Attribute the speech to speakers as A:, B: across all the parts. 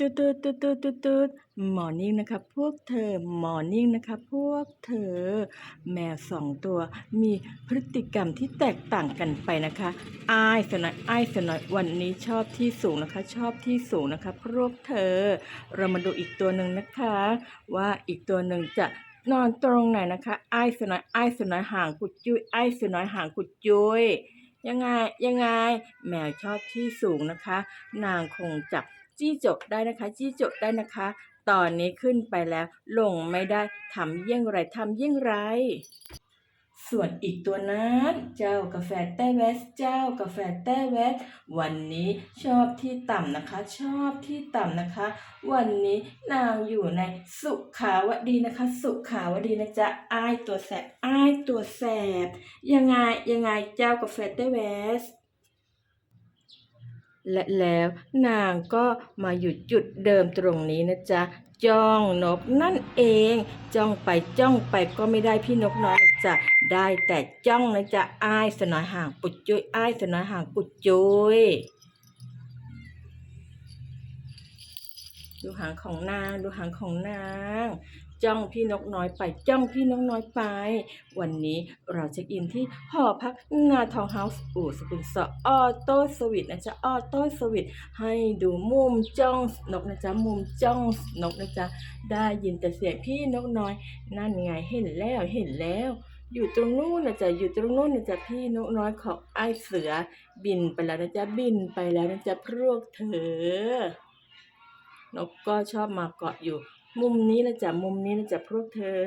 A: ตูดตูดตูดตูดตูดตูดมอร์นิ่งนะคะพวกเธอมอร์นิ่งนะคะพวกเธอ แมวสองตัวมีพฤติกรรมที่แตกต่างกันไปนะคะอ้ายสนอยอ้ายสนอยวันนี้ชอบที่สูงนะคะ ชอบที่สูงนะคะพวกเธอ เรามาดูอีกตัวหนึ่งนะคะ ว่าอีกตัวหนึ่งจะนอนตรงไหนนะคะอ้ายสนอยอ้ายสนอยห่างกุดจุยอ้ายสนอยห่างกุดจุย ยังไงยังไง แมวชอบที่สูงนะคะ นางคงจับจี้จกได้นะคะ จี้จกได้นะคะ ตอนนี้ขึ้นไปแล้วลงไม่ได้ทำเยี่ยงไรทำเยี่ยงไร ส่วนอีกตัวนั้น เจ้ากาแฟแต้แวสเจ้ากาแฟแต้แวสวันนี้ชอบที่ต่ำนะคะ ชอบที่ต่ำนะคะ วันนี้นางอยู่ในสุขาวดีนะคะ สุขาวดีนะจ๊ะอายตัวแสบอายตัวแสบยังไงยังไงเจ้ากาแฟแต้แวส และแล้วนางก็มาหยุดจุดเดิมตรงนี้นะจ๊ะจ้องนกนั่นเอง จ้องไปจ้องไปก็ไม่ได้พี่นกน้อยจะได้แต่จ้องนะจ๊ะอ้ายสนอยห่างปุดจุยอ้ายสนอยห่างปุดจุย ดูหางของนาง ดูหางของนาง จ้องพี่นกน้อยไป จ้องพี่นกน้อยไป วันนี้เราเช็คอินที่หอพักนาทองเฮาส์อู่สปริงสออโต้สวิตนะจ๊ะออโต้สวิตให้ดูมุมจ้องนกนะจ๊ะมุมจ้องนกนะจ๊ะได้ยินแต่เสียงพี่นกน้อย นั่นไงเห็นแล้วเห็นแล้วอยู่ตรงนู้นนะจ๊ะอยู่ตรงนู้นนะจ๊ะพี่นกน้อยของไอ้เสือ บินไปแล้วนะจ๊ะบินไปแล้วนะจ๊ะพวกเธอ นกก็ชอบมาเกาะอยู่ มุมนี้นะจ๊ะมุมนี้นะจ๊ะพวกเธอ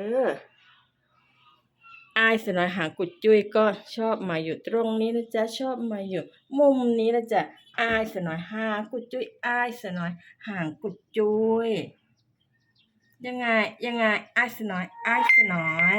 A: อายสนอยหางกุดจุ้ยก็ชอบมาอยู่ตรงนี้นะจ๊ะชอบมาอยู่ มุมนี้นะจ๊ะอายสนอยหางกุดจุ้ยอายสนอยหางกุดจุ้ยยังไงยังไงอายสนอยอายสนอย